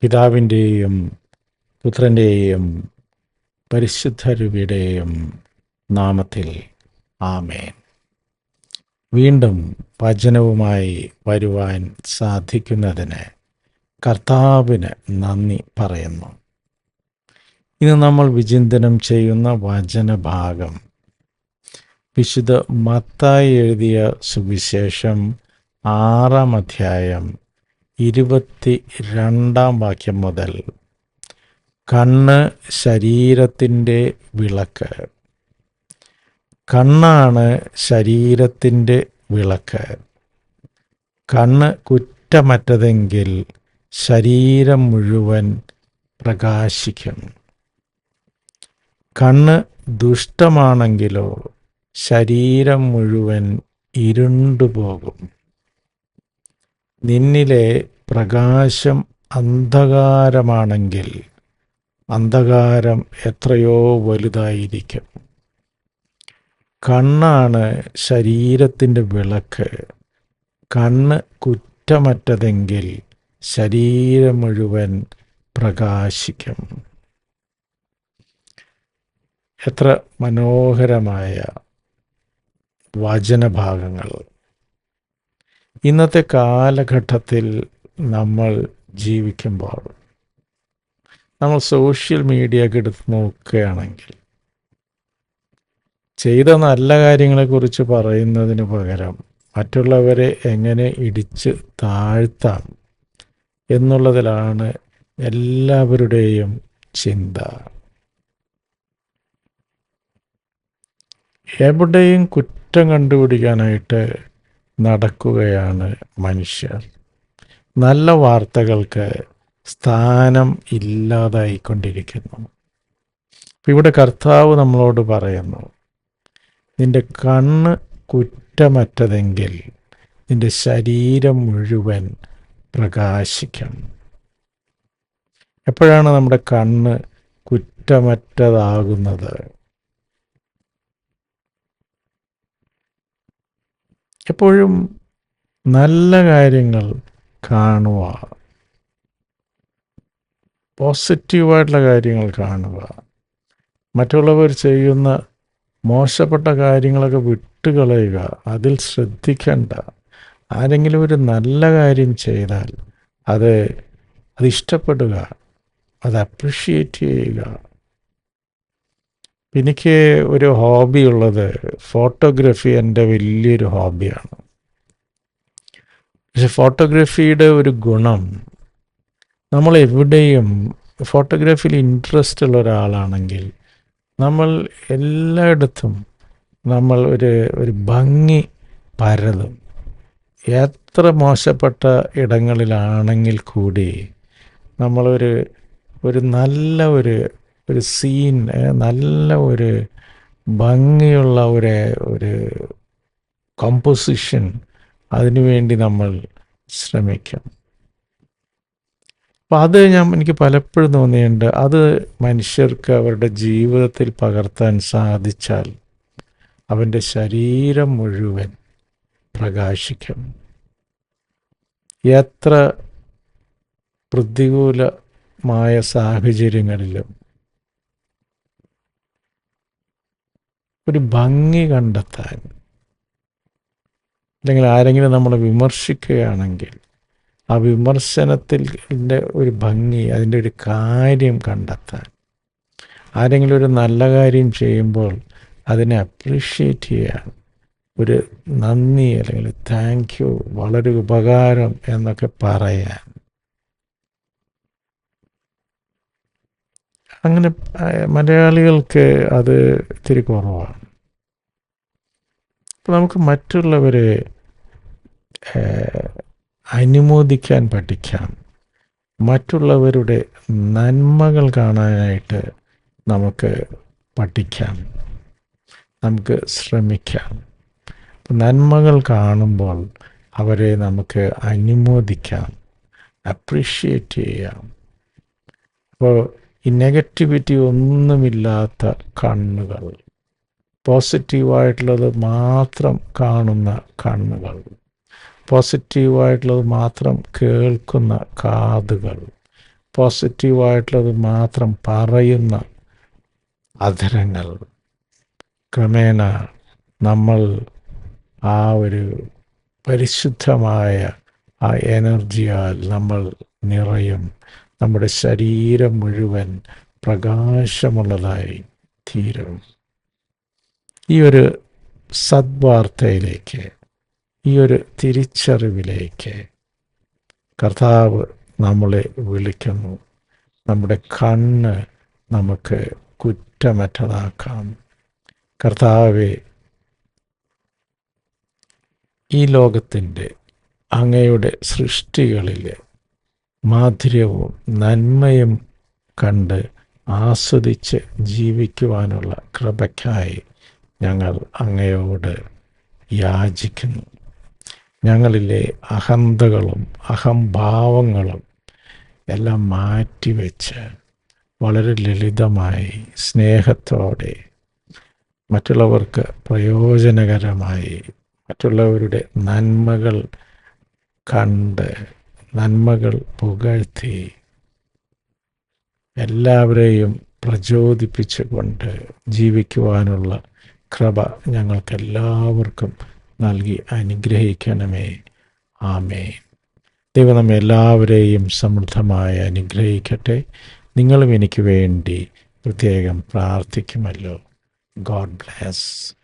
പിതാവിന്റെയും പുത്രന്റെയും പരിശുദ്ധരുവിയുടെയും നാമത്തിൽ ആമേൻ. വീണ്ടും വചനവുമായി വരുവാൻ സാധിക്കുന്നതിന് കർത്താവിന് നന്ദി പറയുന്നു. ഇന്ന് നമ്മൾ വിചിന്തനം ചെയ്യുന്ന വചനഭാഗം വിശുദ്ധ മത്തായി എഴുതിയ സുവിശേഷം ആറാം അധ്യായം ഇരുപത്തി രണ്ടാം വാക്യം മുതൽ കണ്ണ് ശരീരത്തിന്റെ വിളക്ക്. കണ്ണാണ് ശരീരത്തിന്റെ വിളക്ക്. കണ്ണ് കുറ്റമറ്റതെങ്കിൽ ശരീരം മുഴുവൻ പ്രകാശിക്കും. കണ്ണ് ദുഷ്ടമാണെങ്കിലോ ശരീരം മുഴുവൻ ഇരുണ്ടുപോകും. നിന്നിലെ പ്രകാശം അന്ധകാരമാണെങ്കിൽ അന്ധകാരം എത്രയോ വലുതായിരിക്കും. കണ്ണാണ് ശരീരത്തിന്റെ വിളക്ക്. കണ്ണ് കുറ്റമറ്റതെങ്കിൽ ശരീരം മുഴുവൻ പ്രകാശിക്കും. എത്ര മനോഹരമായ വചനഭാഗങ്ങൾ. ഇന്നത്തെ കാലഘട്ടത്തിൽ നമ്മൾ ജീവിക്കുമ്പോൾ നമ്മൾ സോഷ്യൽ മീഡിയ എടുത്ത് നോക്കുകയാണെങ്കിൽ ചെയ്ത നല്ല കാര്യങ്ങളെക്കുറിച്ച് പറയുന്നതിന് പകരം മറ്റുള്ളവരെ എങ്ങനെ ഇടിച്ച് താഴ്ത്താം എന്നുള്ളതിലാണ് എല്ലാവരുടെയും ചിന്ത. എവിടെയും കുറ്റം കണ്ടുപിടിക്കാനായിട്ട് നടക്കുകയാണ് മനുഷ്യർ. നല്ല വാർത്തകൾക്ക് സ്ഥാനം ഇല്ലാതായിക്കൊണ്ടിരിക്കുന്നു. ഇവിടെ കർത്താവ് നമ്മളോട് പറയുന്നു നിന്റെ കണ്ണ് കുറ്റമറ്റതെങ്കിൽ നിന്റെ ശരീരം മുഴുവൻ പ്രകാശിക്കണം എപ്പോഴാണ് നമ്മുടെ കണ്ണ് കുറ്റമറ്റതാകുന്നത്? എപ്പോഴും നല്ല കാര്യങ്ങൾ കാണുക. പോസിറ്റീവായിട്ടുള്ള കാര്യങ്ങൾ കാണുക. മറ്റുള്ളവർ ചെയ്യുന്ന മോശപ്പെട്ട കാര്യങ്ങളൊക്കെ വിട്ടുകളയുക. അതിൽ ശ്രദ്ധിക്കേണ്ട. ആരെങ്കിലും ഒരു നല്ല കാര്യം ചെയ്താൽ അത് അതിഷ്ടപ്പെടുക അത് അപ്രിഷ്യേറ്റ് ചെയ്യുക. എനിക്ക് ഒരു ഹോബി ഉള്ളത് ഫോട്ടോഗ്രാഫി എന്റെ വലിയൊരു ഹോബിയാണ്. പക്ഷെ ഫോട്ടോഗ്രഫിയുടെ ഒരു ഗുണം നമ്മൾ എവിടെയും ഫോട്ടോഗ്രാഫിയിൽ ഇൻട്രസ്റ്റ് ഉള്ള ഒരാളാണെങ്കിൽ നമ്മൾ എല്ലായിടത്തും നമ്മൾ ഒരു ഒരു ഭംഗി പരതും. എത്ര മോശപ്പെട്ട ഇടങ്ങളിലാണെങ്കിൽ കൂടി നമ്മളൊരു ഒരു നല്ല ഒരു ഒരു സീൻ നല്ല ഒരു ഭംഗിയുള്ള ഒരു ഒരു കമ്പോസിഷൻ അതിനുവേണ്ടി നമ്മൾ ശ്രമിക്കും. അപ്പം അത് ഞാൻ എനിക്ക് പലപ്പോഴും തോന്നിയിട്ടുണ്ട്. അത് മനുഷ്യർക്ക് അവരുടെ ജീവിതത്തിൽ പകർത്താൻ സാധിച്ചാൽ അവന്റെ ശരീരം മുഴുവൻ പ്രകാശിക്കും. എത്ര പ്രതികൂലമായ സാഹചര്യങ്ങളിലും ഒരു ഭംഗി കണ്ടെത്താൻ. അല്ലെങ്കിൽ ആരെങ്കിലും നമ്മളെ വിമർശിക്കുകയാണെങ്കിൽ ആ വിമർശനത്തിൽ ഒരു ഭംഗി അതിന്റെ ഒരു കാര്യം കണ്ടെത്താൻ. ആരെങ്കിലും ഒരു നല്ല കാര്യം ചെയ്യുമ്പോൾ അതിനെ അപ്രീഷിയേറ്റ് ചെയ്യാൻ ഒരു നന്ദി അല്ലെങ്കിൽ താങ്ക് യു വളരെ ഉപകാരം എന്നൊക്കെ പറയാൻ. അങ്ങനെ മലയാളികൾക്ക് അത് ഇത്തിരി കുറവാണ്. നമുക്ക് മറ്റുള്ളവരെ അനുമോദിക്കാൻ പഠിക്കാം. മറ്റുള്ളവരുടെ നന്മകൾ കാണാനായിട്ട് നമുക്ക് പഠിക്കാം. നമുക്ക് ശ്രമിക്കാം. നന്മകൾ കാണുമ്പോൾ അവരെ നമുക്ക് അനുമോദിക്കാം. അപ്രീഷിയേറ്റ് ചെയ്യാം. അപ്പോൾ ഈ നെഗറ്റിവിറ്റി ഒന്നുമില്ലാത്ത കണ്ണുകൾ പോസിറ്റീവായിട്ടുള്ളത് മാത്രം കാണുന്ന കണ്ണുകൾ. പോസിറ്റീവായിട്ടുള്ളത് മാത്രം കേൾക്കുന്ന കാതുകൾ. പോസിറ്റീവായിട്ടുള്ളത് മാത്രം പറയുന്ന അധരങ്ങൾ ക്രമേണ നമ്മൾ ആ ഒരു പരിശുദ്ധമായ ആ എനർജിയാൽ നമ്മൾ നിറയും. നമ്മുടെ ശരീരം മുഴുവൻ പ്രകാശമുള്ളതായി തീരും. ഈ ഒരു സദ്വാർത്തയിലേക്ക് ഈ ഒരു തിരിച്ചറിവിലേക്ക് കർത്താവ് നമ്മളെ വിളിക്കുന്നു. നമ്മുടെ കണ്ണ് നമുക്ക് കുറ്റമറ്റതാക്കാം. കർത്താവെ ഈ ലോകത്തിന്റെ അങ്ങയുടെ സൃഷ്ടികളിൽ മാധുര്യവും നന്മയും കണ്ട് ആസ്വദിച്ച് ജീവിക്കുവാനുള്ള കൃപയ്ക്കായി ഞങ്ങൾ അങ്ങയോട് യാചിക്കുന്നു. ഞങ്ങളിലെ അഹന്തകളും അഹംഭാവങ്ങളും എല്ലാം മാറ്റിവെച്ച് വളരെ ലളിതമായി സ്നേഹത്തോടെ മറ്റുള്ളവർക്ക് പ്രയോജനകരമായി മറ്റുള്ളവരുടെ നന്മകൾ കണ്ട് നന്മകൾ പുകഴ്ത്തി എല്ലാവരെയും പ്രചോദിപ്പിച്ചുകൊണ്ട് ജീവിക്കുവാനുള്ള കൃപ ഞങ്ങൾക്കെല്ലാവർക്കും നൽകി അനുഗ്രഹിക്കണമേ. ആമേ ദൈവം നമ്മെ എല്ലാവരെയും സമൃദ്ധമായി അനുഗ്രഹിക്കട്ടെ. നിങ്ങളും എനിക്ക് വേണ്ടി പ്രത്യേകം പ്രാർത്ഥിക്കുമല്ലോ. God bless.